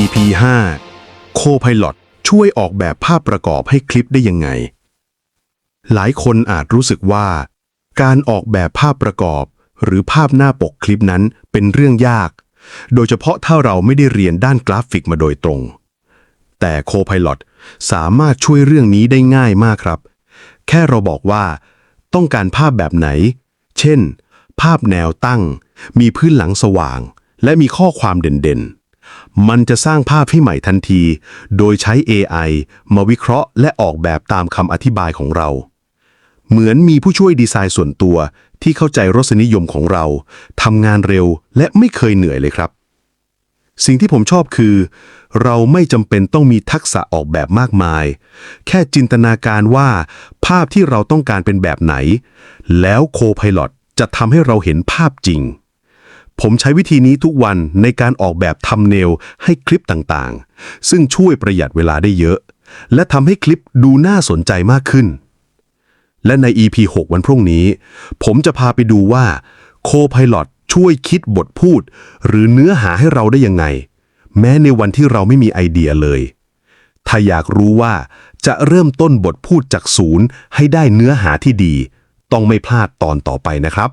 EP 5 Copilot ช่วยออกแบบภาพประกอบให้คลิปได้ยังไง หลายคนอาจรู้สึกว่า การออกแบบภาพประกอบ หรือภาพหน้าปกคลิปนั้นเป็นเรื่องยาก โดยเฉพาะถ้าเราไม่ได้เรียนด้านกราฟิกมาโดยตรง แต่ Copilot สามารถช่วยเรื่องนี้ได้ง่ายมากครับ แค่เราบอกว่า ต้องการภาพแบบไหน เช่น ภาพแนวตั้ง มีพื้นหลังสว่าง และมีข้อความเด่นๆ มันจะสร้างภาพให้ใหม่ทันที โดยใช้ AI มาวิเคราะห์และออกแบบตามคำอธิบายของเรา เหมือนมีผู้ช่วยดีไซน์ส่วนตัวที่เข้าใจรสนิยมของเราทำงานเร็วและไม่เคยเหนื่อยเลยครับ สิ่งที่ผมชอบคือ เราไม่จำเป็นต้องมีทักษะออกแบบมากมาย แค่จินตนาการว่า ภาพที่เราต้องการเป็นแบบไหน แล้วโคพ i l o t จะทำให้เราเห็นภาพจริง ผมใช้วิธีนี้ทุกวันในการออกแบบทำเนลให้คลิปต่างๆ ซึ่งช่วยประหยัดเวลาได้เยอะ และทำให้คลิปดูน่าสนใจมากขึ้น และใน EP 6 วันพรุ่งนี้ ผมจะพาไปดูว่า Copilot ช่วยคิดบทพูด หรือเนื้อหาให้เราได้ยังไง แม้ในวันที่เราไม่มีไอเดียเลย ถ้าอยากรู้ว่าจะเริ่มต้นบทพูดจากศูนย์ให้ได้เนื้อหาที่ดี ต้องไม่พลาดตอนต่อไปนะครับ